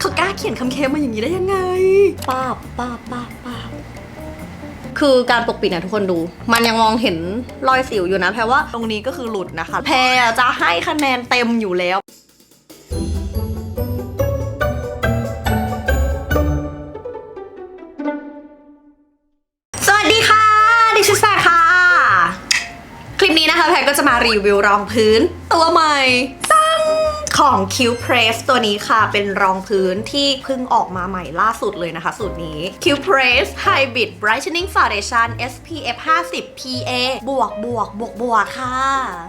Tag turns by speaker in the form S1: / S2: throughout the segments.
S1: เขากล้าเขียนคำเค็มมาอย่างนี้ได้ยังไงป้าบป้าบป้าบป้าบคือการปกปิดนะทุกคนดู มันยังมองเห็นรอยสิวอยู่นะแพรว่าตรงนี้ก็คือหลุดนะคะ แพรจะให้คะแนนเต็มอยู่แล้ว สวัสดีค่ะ ดิฉันแซคค่ะ คลิปนี้นะคะแพรก็จะมารีวิวรองพื้น ตัวใหม่ตั้ง ของ Q Press ตัวนี้ค่ะ เป็นรองพื้นที่เพิ่งออกมาใหม่ล่าสุดเลยนะคะ สูตรนี้ Q Press Hybrid Brightening Foundation SPF 50 PA บวกบวกบวกบวกค่ะ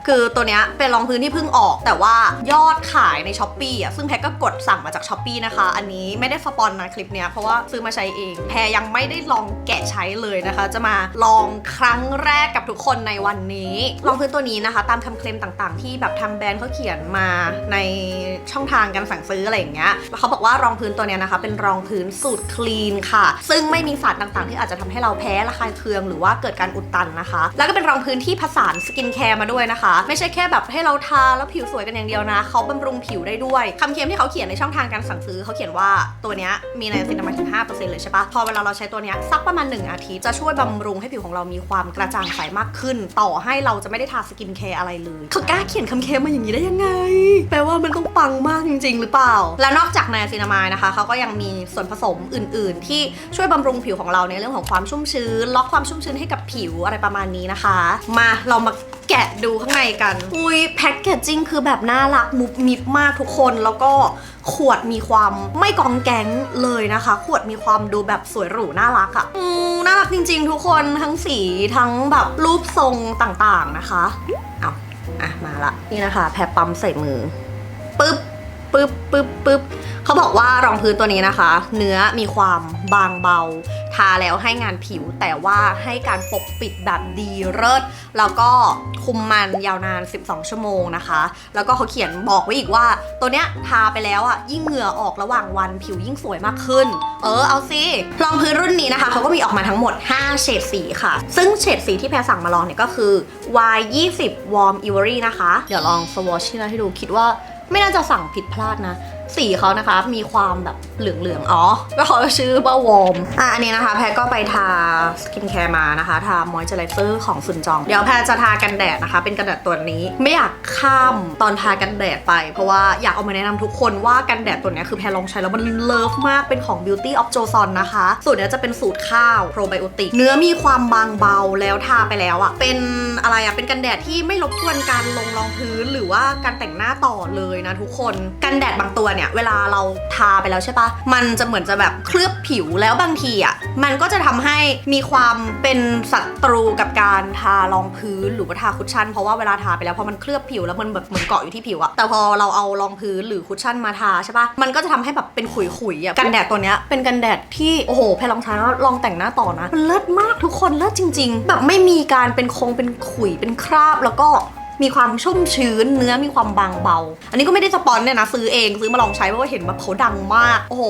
S1: คือตัวเนี้ยเป็นรองพื้นที่เพิ่งออก แต่ว่ายอดขายใน s h อ p e e อะ ซึ่งแพรก็กดสั่งมาจาก s h อ p e e นะคะ อันนี้ไม่ได้สปอนนะคลิปเนี้ย เพราะว่าซื้อมาใช้เอง แพรยังไม่ได้ลองแกะใช้เลยนะคะ จะมาลองครั้งแรกกับทุกคนในวันนี้ รองพื้นตัวนี้นะคะ ตามคำเคลมต่างๆ ที่แบบทางแบรนด์เขาเขียนมาในช่องทางการสั่งซื้ออะไรอย่างเงี้ยแล้วเขาบอกว่ารองพื้นตัวเนี้ยนะคะ เป็นรองพื้นสูตรคลีนค่ะ ซึ่งไม่มีสารต่างๆ ที่อาจจะทำให้เราแพ้ระคายเคืองหรือว่าเกิดการอุดตันนะคะ แล้วก็เป็นรองพื้นที่ผสานสกินแคร์มาด้วยนะคะ ไม่ใช่แค่แบบให้เราทาแล้วผิวสวยกันอย่างเดียวนะเขาบำรุงผิวได้ด้วยคำเค็มที่เขาเขียนในช่องทางการสั่งซื้อเขาเขียนว่าตัวเนี้ยมีไนซินามายถึง5%เลยใช่ปะพอเวลาเราใช้ตัวเนี้ยสักประมาณ1อาทิตย์จะช่วยบำรุงให้ผิวของเรามีความกระจ่างใสมากขึ้น ต่อให้เราจะไม่ได้ทาสกินแคร์อะไรเลยเขากล้าเขียนคำเค็มมาอย่างนี้ได้ยังไง แปลว่ามันต้องปังมากจริง ๆ หรือเปล่า แล้วนอกจากไนซินามายนะคะเขาก็ยังมีส่วนผสมอื่น ๆ ที่ช่วยบำรุงผิวของเราในเรื่องของความชุ่มชื้น ล็อกความชุ่มชื้นให้กับผิวอะไรประมาณนี้นะคะ มาเรามาแกะดูข้างในกัน อุ้ยแพ็กเกจจิ้งคือแบบน่ารักมุบมิบมากทุกคน แล้วก็ขวดมีความไม่กองแก๊งเลยนะคะ ขวดมีความดูแบบสวยหรูน่ารักอะ่ะอืมน่ารักจริง ๆ ทุกคนทั้งสีทั้งแบบรูปทรงต่างๆนะคะ เอาอะมาละนี่นะคะ แพรปั๊มใส่มือ ปึ๊บปึ๊บปึ๊บปึ๊บเขาบอกว่ารองพื้นตัวนี้นะคะ เนื้อมีความบางเบา ทาแล้วให้งานผิวแต่ว่าให้การปกปิดแบบดีเลิศแล้วก็คุมมันยาวนาน 12 ชั่วโมงนะคะ แล้วก็เขาเขียนบอกไว้อีกว่า ตัวเนี้ยทาไปแล้วอะยิ่งเหงื่อออกระหว่างวันผิวยิ่งสวยมากขึ้น เออเอาสิรองพื้นรุ่นนี้นะคะเขาก็มีออกมาทั้งหมด 5 เฉดสีค่ะ ซึ่งเฉดสีที่แพรสั่งมาลองเนี่ยก็คือ Y20 Warm Ivory นะคะ เดี๋ยวลองสวอชที่เราให้ดูคิดว่า ไม่น่าจะสั่งผิดพลาดนะ สีเขานะคะ มีความแบบเหลืองๆ อ๋อ ก็เขาชื่อว่าวอมอะ อันนี้นะคะ แพรก็ไปทาสกินแคร์มานะคะ ทามอยเจอไรเซอร์ของซุนจอง เดี๋ยวแพรจะทากันแดดนะคะ เป็นกันแดดตัวนี้ ไม่อยากข้ามตอนทากันแดดไป เพราะว่าอยากเอามาแนะนำทุกคนว่ากันแดดตัวนี้คือแพรลองใช้แล้วมันเลิฟมาก เป็นของ Beauty of Joseon นะคะ สูตรเนี้ยจะเป็นสูตรข้าวโปรไบโอติก เนื้อมีความบางเบาแล้วทาไปแล้วอะเป็นอะไรอะเป็นกันแดดที่ไม่รบกวนการลงรองพื้นหรือว่าการแต่งหน้าต่อเลยนะทุกคน กันแดดบางตัวเนี่ยเวลาเราทาไปแล้วใช่ปะมันจะเหมือนจะแบบเคลือบผิวแล้วบางทีอะมันก็จะทำให้มีความเป็นศัตรูกับการทารองพื้นหรือว่าทาคุชชั่นเพราะว่าเวลาทาไปแล้วพอมันเคลือบผิวแล้วมันแบบเหมือนเกาะอยู่ที่ผิวอะแต่พอเราเอารองพื้นหรือคุชชั่นมาทาใช่ปะมันก็จะทำให้แบบเป็นขุยๆอะกันแดดตัวเนี้ยเป็นกันแดดที่โอ้โหแพลองใช้แล้วลองแต่งหน้าต่อนะมันเลิศมากทุกคนเลิศจริง ๆ แบบไม่มีการเป็นคงเป็นขุยเป็นคราบแล้วก็ มีความชุ่มชื้น เนื้อมีความบางเบา อันนี้ก็ไม่ได้สปอนเนี่ยนะ ซื้อเองซื้อมาลองใช้เพราะว่าเห็นแบบเขาดังมาก โอ้โห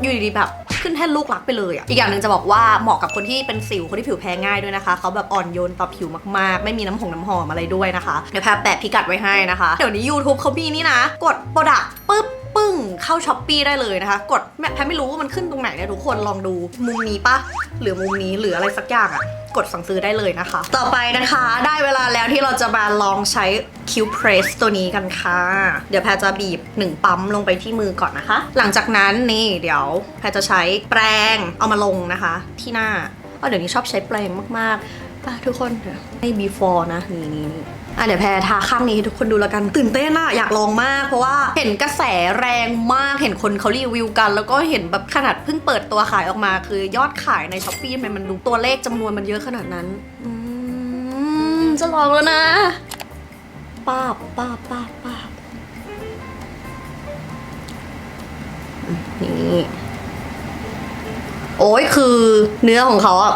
S1: อยู่ดีๆแบบขึ้นแท่นลูกรักไปเลยอะ อีกอย่างหนึ่งจะบอกว่าเหมาะกับคนที่เป็นสิว คนที่ผิวแพ้ง่ายด้วยนะคะ เขาแบบอ่อนโยนต่อผิวมากๆ ไม่มีน้ำหงน้ำหอมอะไรด้วยนะคะ เดี๋ยวแพรแปะพิกัดไว้ให้นะคะ เดี๋ยวนี้ YouTube เขามีนี่นะ กดโปรดักปุ๊บ เข้าช้อปปีได้เลยนะคะ กดแม่แพรไม่รู้ว่ามันขึ้นตรงไหนเนี่ยทุกคนลองดูมุมนี้ปะหรือมุมนี้หรืออะไรสักอย่างอะกดสั่งซื้อได้เลยนะคะ ต่อไปนะคะได้เวลาแล้วที่เราจะมาลองใช้ Q Press ตัวนี้กันค่ะ เดี๋ยวแพรจะบีบ 1 ปั๊มลงไปที่มือก่อนนะคะ หลังจากนั้นนี่เดี๋ยวแพรจะใช้แปรงเอามาลงนะคะ ที่หน้าอ๋อเดี๋ยวนี้ชอบใช้แปรงมากๆอะทุกคนเดี๋ยวให้ before นะนี่นี่นี่ อะเดี๋ยวแพรทาข้างนี้ให้ทุกคนดูแล้วกันตื่นเต้นอะอยากลองมาก เพราะว่าเห็นกระแสแรงมากเห็นคนเขารีวิวกัน แล้วก็เห็นแบบขนาดเพิ่งเปิดตัวขายออกมา คือยอดขายในช้อปปี้มันมันดูตัวเลขจำนวนมันเยอะขนาดนั้นอืมจะลองแล้วนะป้าบป้าบป้าบป้าบนี่โอ้ยคือเนื้อของเขาอะ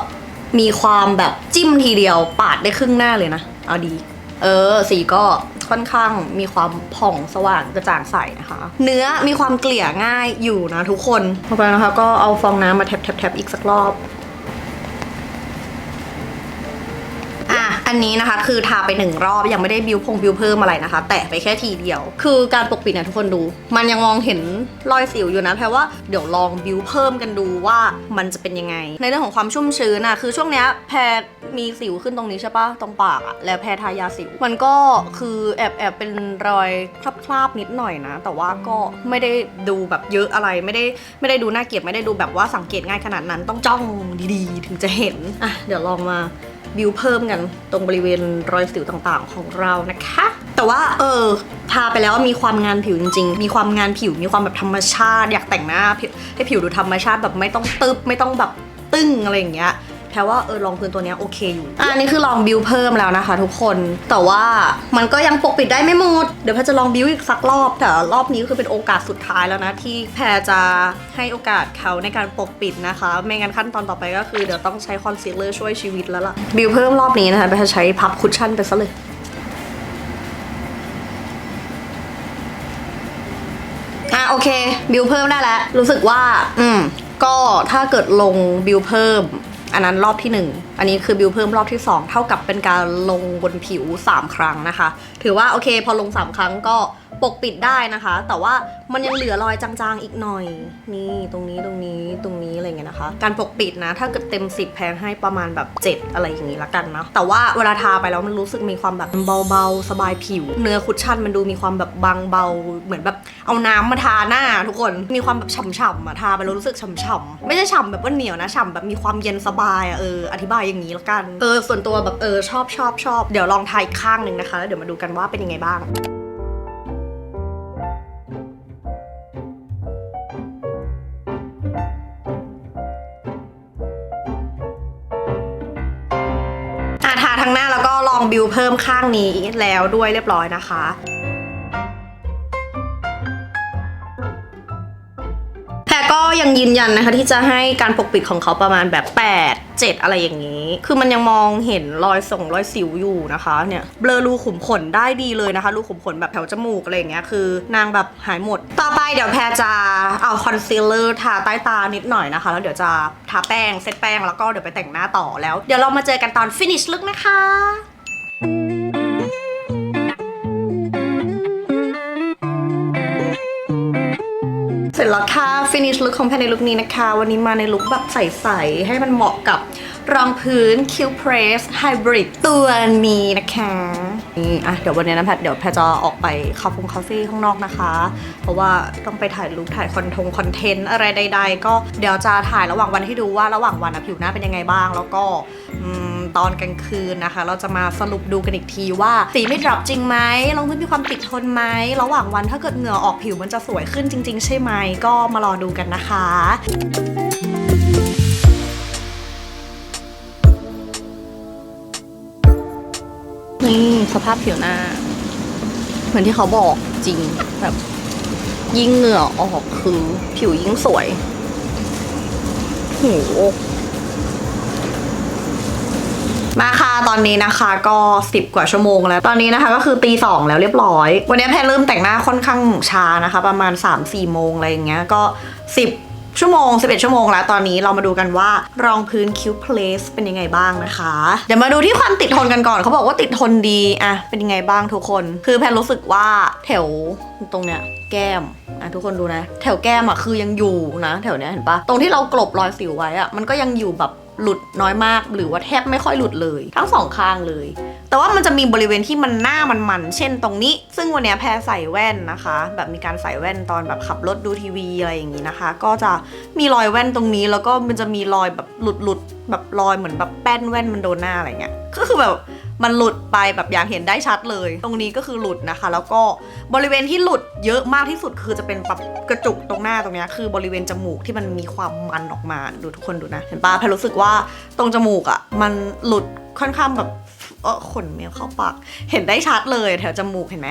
S1: มีความแบบจิ้มทีเดียวปาดได้ครึ่งหน้าเลยนะ เอาดี เออ สีก็ค่อนข้างมีความผ่องสว่างกระจ่างใสนะคะ เนื้อมีความเกลี่ยง่ายอยู่นะทุกคน ต่อไปนะคะ ก็เอาฟองน้ำมาแทบแทบแทบอีกสักรอบ อันนี้นะคะคือทาไปหนึ่งรอบยังไม่ได้บิวพงบิวเพิ่มอะไรนะคะ แตะไปแค่ทีเดียว คือการปกปิดเนี่ยทุกคนดู มันยังมองเห็นรอยสิวอยู่นะแพรว่าเดี๋ยวลองบิวเพิ่มกันดูว่ามันจะเป็นยังไง ในเรื่องของความชุ่มชื้นนะคือช่วงเนี้ยแพรมีสิวขึ้นตรงนี้ใช่ปะตรงปากอะแล้วแพรทายาสิว มันก็คือแอบแอบเป็นรอยคราบๆนิดหน่อยนะ แต่ว่าก็ไม่ได้ดูแบบเยอะอะไรไม่ได้ไม่ได้ดูน่าเกลียดไม่ได้ดูแบบว่าสังเกตง่ายขนาดนั้นต้องจ้องดีๆ ถึงจะเห็นอะเดี๋ยวลองมา บิวเพิ่มกันตรงบริเวณรอยสิวต่างๆ ของเรานะคะ แต่ว่าเออทาไปแล้วมีความงานผิวจริง ๆ มีความงานผิวมีความแบบธรรมชาติ อยากแต่งหน้าให้ผิวดูธรรมชาติแบบไม่ต้องตึบไม่ต้องแบบตึ้งอะไรอย่างเงี้ย แพรว่าเออลองพื้นตัวเนี้ยโอเคอยู่อะอันนี้คือลองบิวเพิ่มแล้วนะคะ ทุกคนแต่ว่ามันก็ยังปกปิดได้ไม่หมดเดี๋ยวแพรจะลองบิวอีกสักรอบแต่รอบนี้ก็คือเป็นโอกาสสุดท้ายแล้วนะที่แพรจะให้โอกาสเขาในการปกปิดนะคะ ไม่งั้นขั้นตอนต่อไปก็คือเดี๋ยวต้องใช้คอนซีลเลอร์ช่วยชีวิตแล้วล่ะบิวเพิ่มรอบนี้นะคะแพรจะใช้พับคุชชั่นไปซะเลยอะโอเคบิวเพิ่มได้แล้วรู้สึกว่า อืมก็ถ้าเกิดลงบิวเพิ่ม อันนั้นรอบที่ 1 อันนี้คือบิวเพิ่มรอบที่ 2 เท่ากับเป็นการลงบนผิว 3 ครั้งนะคะ ถือว่าโอเค พอลง 3 ครั้งก็ ปกปิดได้นะคะ แต่ว่ามันยังเหลือรอยจางๆอีกหน่อย นี่ตรงนี้ตรงนี้ตรงนี้อะไรเงี้ยนะคะ การปกปิดนะ ถ้าเกิดเต็ม 10 แพงให้ประมาณแบบ 7 อะไรอย่างนี้ละกันเนาะแต่ว่าเวลาทาไปแล้วมันรู้สึกมีความแบบเบาๆ สบายผิว เนื้อคุชชั่นมันดูมีความแบบบางเบา เหมือนแบบเอาน้ำมาทาหน้า ทุกคนมีความแบบฉ่ำๆอะทาไปแล้วรู้สึกฉ่ำๆไม่ใช่ฉ่ำแบบว่าเหนียวนะฉ่ำแบบมีความเย็นสบายอะเอออธิบายอย่างนี้ละกันเออส่วนตัวแบบเออชอบชอบชอบเดี๋ยวลองทาอีกข้างหนึ่งนะคะแล้วเดี๋ยวมาดูกันว่าเป็นยังไงบ้าง บิวเพิ่มข้างนี้แล้วด้วยเรียบร้อยนะคะแพรก็ยังยืนยันนะคะที่จะให้การปกปิดของเขาประมาณแบบ 8 7 อะไรอย่างนี้ คือมันยังมองเห็นรอยส่งรอยสิวอยู่นะคะเนี่ยเบลอรูขุมขนได้ดีเลยนะคะ รูขุมขนแบบแถวจมูกอะไรอย่างเงี้ยคือนางแบบหายหมด ต่อไปเดี๋ยวแพรจะเอาคอนซีลเลอร์ทาใต้ตานิดหน่อยนะคะ แล้วเดี๋ยวจะทาแป้งเซตแป้งแล้วก็เดี๋ยวไปแต่งหน้าต่อแล้ว เดี๋ยวเรามาเจอกันตอนฟินิชลุกนะคะ เสร็จแล้วค่ะ finish look ของแพนในลุคนี้นะคะ วันนี้มาในลุคแบบใส ๆ ให้มันเหมาะกับรองพื้น Q Press Hybrid ตัวนี้นะคะนี่อะเดี๋ยววันนี้นะแพทเดี๋ยวแพทจะออกไปคาเฟ่คาเฟ่ข้างนอกนะคะ เพราะว่าต้องไปถ่ายรูปถ่ายคอนทงคอนเทนต์อะไรใด ๆ ก็เดี๋ยวจะถ่ายระหว่างวันให้ดูว่าระหว่างวันนะผิวหน้าเป็นยังไงบ้าง แล้วก็ ตอนกลางคืนนะคะ เราจะมาสรุปดูกันอีกทีว่า สีไม่ดรอปจริงไหมรองพื้นมีความติดทนไหมระหว่างวันถ้าเกิดเหงื่อออกผิวมันจะสวยขึ้นจริง ๆ ใช่ไหมก็มารอดูกันนะคะนี่สภาพผิวหน้า เหมือนที่เขาบอกจริงแบบยิ่งเหงื่อออกคือผิวยิ่งสวยโห มาค่ะตอนนี้นะคะก็ 10 กว่าชั่วโมงแล้ว ตอนนี้นะคะก็คือตีสองแล้วเรียบร้อย วันนี้แพรเริ่มแต่งหน้าค่อนข้างช้านะคะ ประมาณ 3-4 โมงอะไรอย่างเงี้ยก็ 10ชั่วโมง 11 ชั่วโมงแล้ว ตอนนี้เรามาดูกันว่ารองพื้นคิวเพลสเป็นยังไงบ้างนะคะ เดี๋ยวมาดูที่ความติดทนกันก่อนเขาบอกว่าติดทนดีอะเป็นยังไงบ้างทุกคน คือแพรรู้สึกว่าแถวตรงเนี้ยแก้มอะทุกคนดูนะ แถวแก้มอะคือยังอยู่นะ แถวเนี้ยเห็นปะตรงที่เรากลบรอยสิวไว้อะมันก็ยังอยู่แบบ หลุดน้อยมาก หรือว่าแทบไม่ค่อยหลุดเลย ทั้งสองข้างเลย แต่ว่ามันจะมีบริเวณที่มันหน้ามันมันเช่นตรงนี้ ซึ่งวันนี้แพรใส่แว่นนะคะ แบบมีการใส่แว่นตอนแบบขับรถดูทีวีอะไรอย่างนี้นะคะ ก็จะมีรอยแว่นตรงนี้ แล้วก็มันจะมีรอยแบบหลุดหลุดแบบรอยเหมือนแบบแป้นแว่นมันโดนหน้าอะไรเงี้ยก็คือแบบ มันหลุดไปแบบอย่างเห็นได้ชัดเลย ตรงนี้ก็คือหลุดนะคะ แล้วก็บริเวณที่หลุดเยอะมากที่สุดคือจะเป็นแบบกระจุกตรงหน้าตรงเนี้ยคือบริเวณจมูกที่มันมีความมันออกมาดูทุกคนดูนะ เห็นปะแพรรู้สึกว่าตรงจมูกอะ่ะมันหลุดค่อนข้างแบบเออขนเมียเข้าปากเห็นได้ชัดเลยแถวจมูกเห็นไหม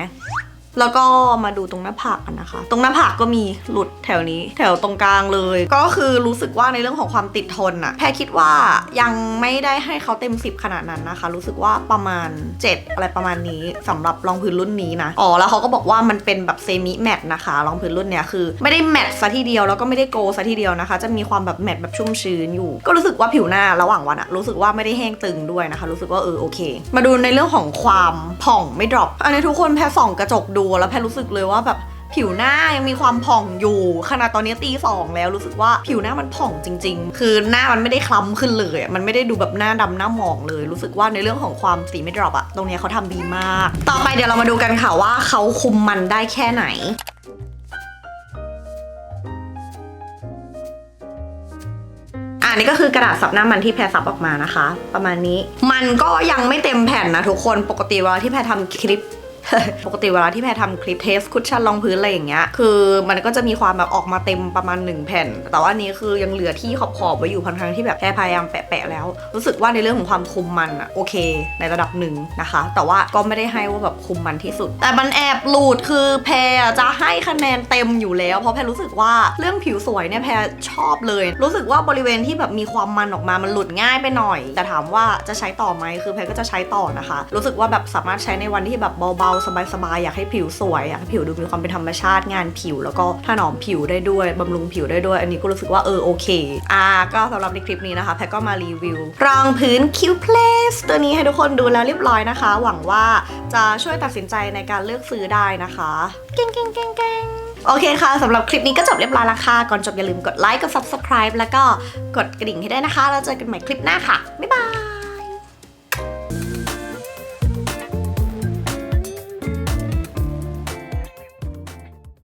S1: แล้วก็มาดูตรงหน้าผากกันนะคะ ตรงหน้าผากก็มีหลุดแถวนี้ แถวตรงกลางเลย ก็คือรู้สึกว่าในเรื่องของความติดทนอะแพรคิดว่ายังไม่ได้ให้เขาเต็ม 10 ขนาดนั้นนะคะ รู้สึกว่าประมาณ 7 อะไรประมาณนี้สำหรับรองพื้นรุ่นนี้นะ อ๋อ แล้วเขาก็บอกว่ามันเป็นแบบเซมิแมตนะคะ รองพื้นรุ่นเนี้ยคือ ไม่ได้แมตต์ซะทีเดียวแล้วก็ไม่ได้โกซะทีเดียวนะคะ จะมีความแบบแมตแบบชุ่มชื้นอยู่ ก็รู้สึกว่าผิวหน้าระหว่างวันอะรู้สึกว่าไม่ได้แห้งตึงด้วยนะคะ รู้สึกว่าเออโอเค มาดูในเรื่องของความผ่องไม่ดรอปอันนี้ทุกคนแพรส่องกระจกดูแล้วแพรรู้สึกเลยว่าแบบผิวหน้ายังมีความผ่องอยู่ขนาดตอนนี้ตีสองแล้วรู้สึกว่าผิวหน้ามันผ่องจริง ๆ คือหน้ามันไม่ได้คล้ำขึ้นเลย มันไม่ได้ดูแบบหน้าดำหน้าหมองเลย รู้สึกว่าในเรื่องของความสีไม่ดรอปอะตรงนี้เขาทำดีมาก ต่อไปเดี๋ยวเรามาดูกันค่ะว่าเขาคุมมันได้แค่ไหนอันนี้ก็คือกระดาษซับหน้ามันที่แพรซับออกมานะคะ ประมาณนี้ มันก็ยังไม่เต็มแผ่นนะทุกคนปกติเวลาที่แพรทำคลิป ปกติเวลาที่แพรทำคลิปเทสคุชชั่นรองพื้นอะไรอย่างเงี้ยคือมันก็จะมีความแบบออกมาเต็มประมาณ 1 แผ่น แต่ว่าอันนี้คือยังเหลือที่ขอบๆไว้อยู่ทั้งๆที่แบบแพรพยายามแปะๆแล้ว รู้สึกว่าในเรื่องของความคุมมันอะโอเค ในระดับหนึ่งนะคะ แต่ว่าก็ไม่ได้ให้ว่าแบบคุมมันที่สุด แต่มันแอบหลุดคือแพรจะให้คะแนนเต็มอยู่แล้ว เพราะแพรรู้สึกว่าเรื่องผิวสวยเนี่ยแพรชอบเลย รู้สึกว่าบริเวณที่แบบมีความมันออกมามันหลุดง่ายไปหน่อย แต่ถามว่าจะใช้ต่อไหมคือแพรก็จะใช้ต่อนะคะ รู้สึกว่าแบบสามารถใช้ในวันที่แบบเบาสบายๆอยากให้ผิวสวยอยากให้ผิวดูมีความเป็นธรรมชาติงานผิว แล้วก็ถนอมผิวได้ด้วยบำรุงผิวได้ด้วย อันนี้ก็รู้สึกว่าเออโอเคอ่าก็สำหรับในคลิปนี้นะคะแพรก็มารีวิวรองพื้น Q Place ตัวนี้ให้ทุกคนดูแล้วเรียบร้อยนะคะ หวังว่าจะช่วยตัดสินใจในการเลือกซื้อได้นะคะเก่งเก่งเก่งเก่งโอเคค่ะ สำหรับคลิปนี้ก็จบเรียบร้อยแล้วค่ะ ก่อนจบอย่าลืมกดไลค์ กด subscribe แล้วก็กดกระดิ่งให้ได้นะคะ แล้วเจอกันใหม่คลิปหน้าค่ะ บ๊ายบาย